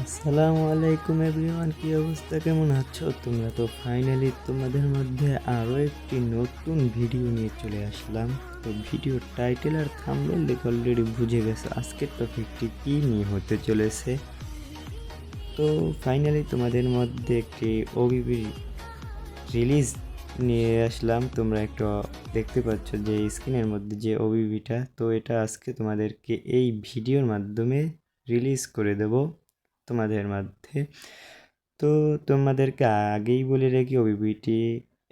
আসসালামু আলাইকুম এভরিওয়ান, কি অবস্থা? কেমন আছো? তোমরা তো ফাইনালি তোমাদের মধ্যে আরও একটি নতুন ভিডিও নিয়ে চলে আসলাম। তো ভিডিও টাইটেল আর থাম্বনেল দেখে অলরেডি বুঝে গেছে আজকের টপিকটি কী নিয়ে হতে চলেছে। তো ফাইনালি তোমাদের মধ্যে একটি ওবিবি রিলিজ নিয়ে আসলাম। তোমরা একটু দেখতে পাচ্ছ যে স্ক্রিনের মধ্যে যে ওবিবিটা তো এটা আজকে তোমাদেরকে এই ভিডিওর মাধ্যমে রিলিজ করে দেব। তোমাদের মধ্যে। তো তোমাদেরকে আগেই বলে রাখি ওবিবিটি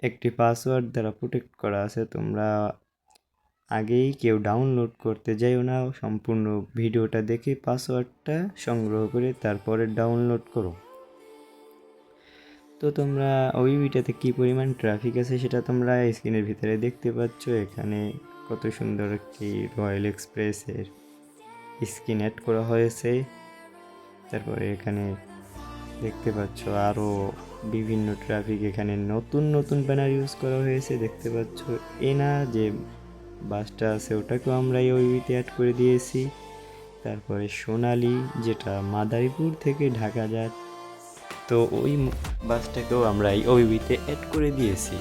একটি পাসওয়ার্ড দ্বারা প্রোটেক্ট করা আছে। তোমরা আগেই কেউ ডাউনলোড করতে যাইও না, সম্পূর্ণ ভিডিওটা দেখে পাসওয়ার্ডটা সংগ্রহ করে তারপরে ডাউনলোড করো। তো তোমরা ওইটাতে কী পরিমাণ ট্রাফিক আছে সেটা তোমরা স্ক্রিনের ভিতরে দেখতে পাচ্ছ। এখানে কত সুন্দর একটি রয়্যাল এক্সপ্রেসের স্ক্রিন অ্যাড করা হয়েছে। তারপরে এখানে দেখতে পাচ্ছ আরও বিভিন্ন ট্রাফিক এখানে নতুন নতুন ব্যানার ইউজ করা হয়েছে। দেখতে পাচ্ছ এনা যে বাসটা আছে, ওটাকেও আমরা এই ওইতে অ্যাড করে দিয়েছি। তারপরে সোনালি, যেটা মাদারীপুর থেকে ঢাকা যায়, তো ওই বাসটাকেও আমরা এই ওবিবিতে অ্যাড করে দিয়েছি।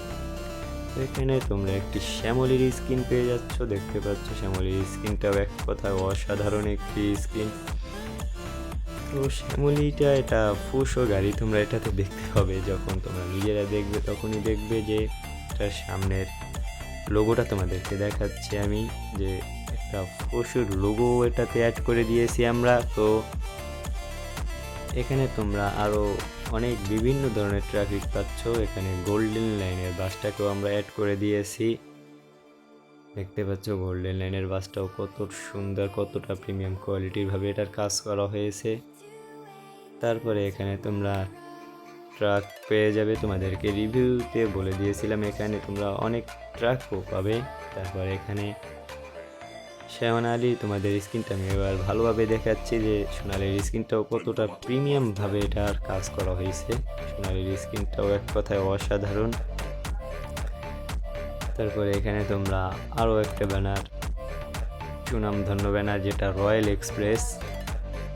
এখানে তোমরা একটি শ্যামলির স্কিন পেয়ে যাচ্ছ। দেখতে পাচ্ছ শ্যামলির স্কিনটাও এক কথায় অসাধারণ একটি স্কিন তো শ্যামলিটা এটা ফুসো গাড়ি, তোমরা এটাতে দেখতে হবে যখন তোমরা নিজেরা দেখবে, তখনই দেখবে যে এটার সামনের লোগোটা তোমাদেরকে দেখাচ্ছি আমি, যে একটা ফুসুর লোগো এটাতে অ্যাড করে দিয়েছি আমরা। তো এখানে তোমরা আরও অনেক বিভিন্ন ধরনের ট্রাফিক পাচ্ছ। এখানে গোল্ডেন লাইনের বাসটাকেও আমরা অ্যাড করে দিয়েছি। দেখতে পাচ্ছ গোল্ডেন লাইনের বাসটাও কত সুন্দর, কতটা প্রিমিয়াম কোয়ালিটির ভাবে এটার কাজ করা হয়েছে। তারপরে এখানে তোমরা ট্রাক পেয়ে যাবে। তোমাদেরকে রিভিউতে বলে দিয়েছিলাম এখানে তোমরা অনেক ট্রাকও পাবে। তারপর এখানে শ্যামনালি তোমাদের স্কিনটা আমি এবার ভালোভাবে দেখাচ্ছি যে সোনালির স্কিনটাও কতটা প্রিমিয়ামভাবে এটার কাজ করা হয়েছে। সোনালির স্কিনটাও এক কথায় অসাধারণ। তারপরে এখানে তোমরা আরও একটা ব্যানার, সুনামধন্য ব্যানার, যেটা রয়্যাল এক্সপ্রেস।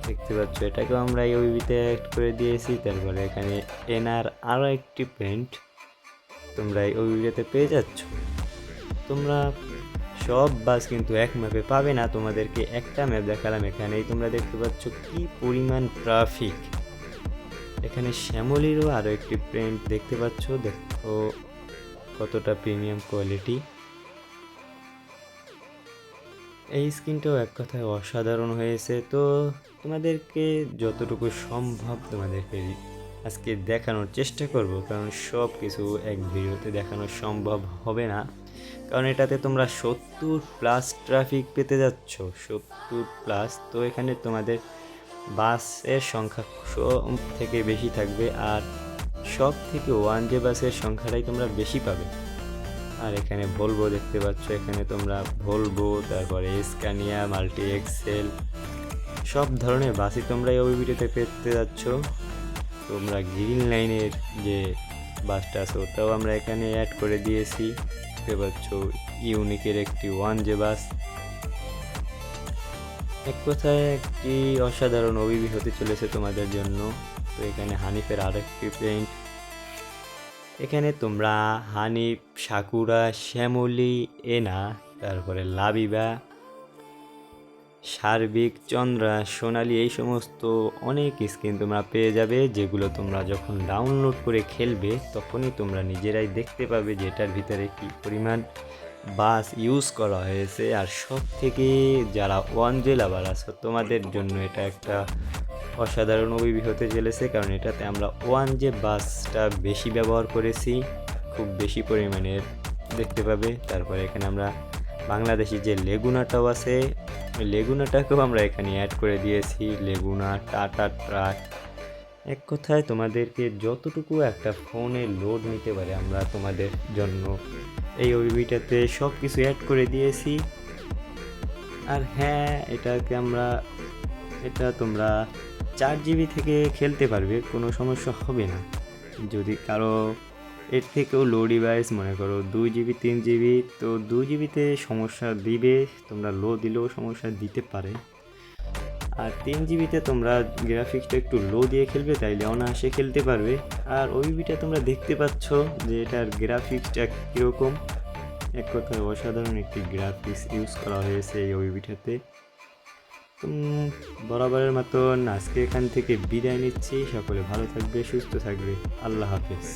দেখতে পাচ্ছ, এটাকেও আমরা এই ওইবিতে অ্যাড করে দিয়েছি। তারপরে এখানে এনার আরও একটি প্যান্ট তোমরা এই ওইবিতে পেয়ে যাচ্ছ। তোমরা সব বাস কিন্তু এক ম্যাপে পাবে না, তোমাদেরকে একটা ম্যাপ দেখালাম এখানেই। তোমরা দেখতে পাচ্ছ কি পরিমাণ ট্রাফিক এখানে শ্যামলিরও আরও একটি প্রিন্ট দেখতে পাচ্ছ। দেখো কতটা প্রিমিয়াম কোয়ালিটি এই স্কিনটাও এক কথায় অসাধারণ হয়েছে। তো তোমাদেরকে যতটুকু সম্ভব তোমাদেরকে আজকে দেখানোর চেষ্টা করব, কারণ সব কিছু এক ভিডিওতে দেখানো সম্ভব হবে না। কারণ এটাতে তোমরা সত্তর প্লাস ট্রাফিক পেতে যাচ্ছ, সত্তর প্লাস তো এখানে তোমাদের বাসের সংখ্যা সব থেকে বেশি থাকবে আর সব থেকে ওয়ান যে বাসের সংখ্যাটাই তোমরা বেশি পাবে। আর এখানে ভলভো দেখতে পাচ্ছ, এখানে তোমরা ভলভো তারপরে স্কানিয়া মাল্টি এক্সেল সব ধরনের বাসই তোমরা এই ভিডিওতে পেতে যাচ্ছ। তোমরা গ্রিন লাইনের যে বাসটা আছে, ওটাও আমরা এখানে অ্যাড করে দিয়েছি। দেখতে পাচ্ছ, ইউনিকের একটি ওয়ান যে বাস। এক কথায় একটি অসাধারণ অভিবি হতে চলেছে তোমাদের জন্য। তো এখানে হানিফের আরেকটি পেইন্ট এখানে তোমরা হানিফ, সাকুরা, শ্যামলি, এনা, তারপরে লাবিবা সার্বিক চন্দ্রা, সোনালি এই সমস্ত অনেক স্কিন তোমরা পেয়ে যাবে, যেগুলো তোমরা যখন ডাউনলোড করে খেলবে, তখনই তোমরা নিজেরাই দেখতে পাবে যে এটার ভিতরে কী পরিমাণ বাস ইউজ করা হয়েছে। আর সব থেকে যারা ওয়ান আবার আছো, তোমাদের জন্য এটা একটা অসাধারণ অভিবি হতে চলেছে, কারণ এটাতে আমরা ওয়ান যে বাসটা বেশি ব্যবহার করেছি, খুব বেশি পরিমাণের দেখতে পাবে। তারপরে এখানে আমরা বাংলাদেশি যে লেগুনাটাও আছে, ওই লেগুনাটাকেও আমরা এখানে অ্যাড করে দিয়েছি। Leguna, Tata truck. এক কথায় তোমাদেরকে যতটুকু একটা ফোনে লোড নিতে পারে আমরা তোমাদের জন্য, এই ওইবিটাতে সব কিছু অ্যাড করে দিয়েছি। আর হ্যাঁ এটাকে আমরা, এটা তোমরা চার জিবি থেকে খেলতে পারবে, কোনো সমস্যা হবে না। যদি কারও এর থেকেও লো ডিভাইস মনে করো দুই জিবি তিন জিবি তো দুই জিবিতে সমস্যা দিবে, তোমরা লো দিলেও সমস্যা দিতে পারে। আর তিন জিবিতে তোমরা গ্রাফিক্সটা একটু লো দিয়ে খেলবে, তাইলে অনায়াসে খেলতে পারবে। আর ওইবিটা তোমরা দেখতে পাচ্ছ যে এটার গ্রাফিক্সটা কীরকম। এক কথায় অসাধারণ একটি গ্রাফিক্স ইউজ করা হয়েছে এই ওইবিটাতে বরাবরের মতন আজকে এখান থেকে বিদায় নিচ্ছি। সকলে ভালো থাকবে, সুস্থ থাকবে। আল্লাহ হাফেজ।